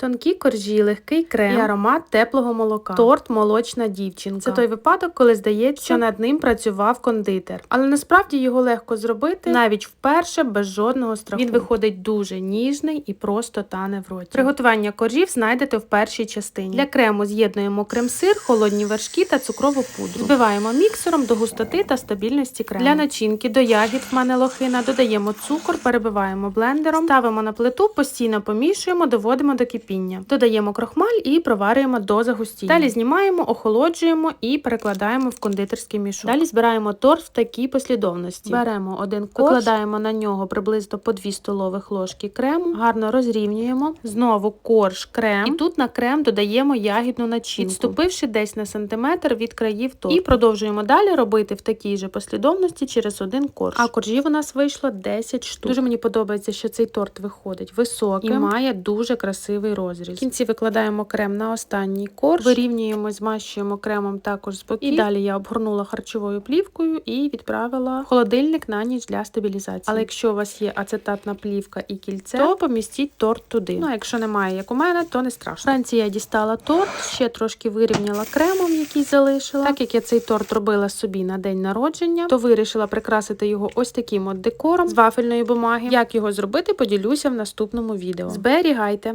Тонкі коржі, легкий крем і аромат теплого молока. Торт молочна дівчинка. Це той випадок, коли здається, що над ним працював кондитер. Але насправді його легко зробити навіть вперше без жодного страху. Він виходить дуже ніжний і просто тане в роті. Приготування коржів знайдете в першій частині. Для крему з'єднуємо крем-сир, холодні вершки та цукрову пудру. Збиваємо міксером до густоти та стабільності крему. Для начинки до ягід в мене лохина додаємо цукор, перебиваємо блендером, ставимо на плиту, постійно помішуємо, доводимо до кипіння. Додаємо крохмаль і проварюємо до загустіння. Далі знімаємо, охолоджуємо і перекладаємо в кондитерський мішок. Далі збираємо торт в такій послідовності. Беремо один корж, викладаємо на нього приблизно по 2 столових ложки крему, гарно розрівнюємо. Знову корж, крем. І тут на крем додаємо ягідну начинку, відступивши десь на сантиметр від країв торту. І продовжуємо далі робити в такій же послідовності через один корж. А коржів у нас вийшло 10 штук. Дуже мені подобається, що цей торт виходить високим і має дуже красивий розріз. В кінці викладаємо крем на останній корж, вирівнюємо, змащуємо кремом також з боків. І далі я обгорнула харчовою плівкою і відправила в холодильник на ніч для стабілізації. Але якщо у вас є ацетатна плівка і кільце, то помістіть торт туди. Ну а якщо немає, як у мене, то не страшно. Вранці я дістала торт, ще трошки вирівняла кремом, який залишила. Так як я цей торт робила собі на день народження, то вирішила прикрасити його ось таким от декором з вафельної бумаги. Як його зробити, поділюся в наступному відео. Зберігайте!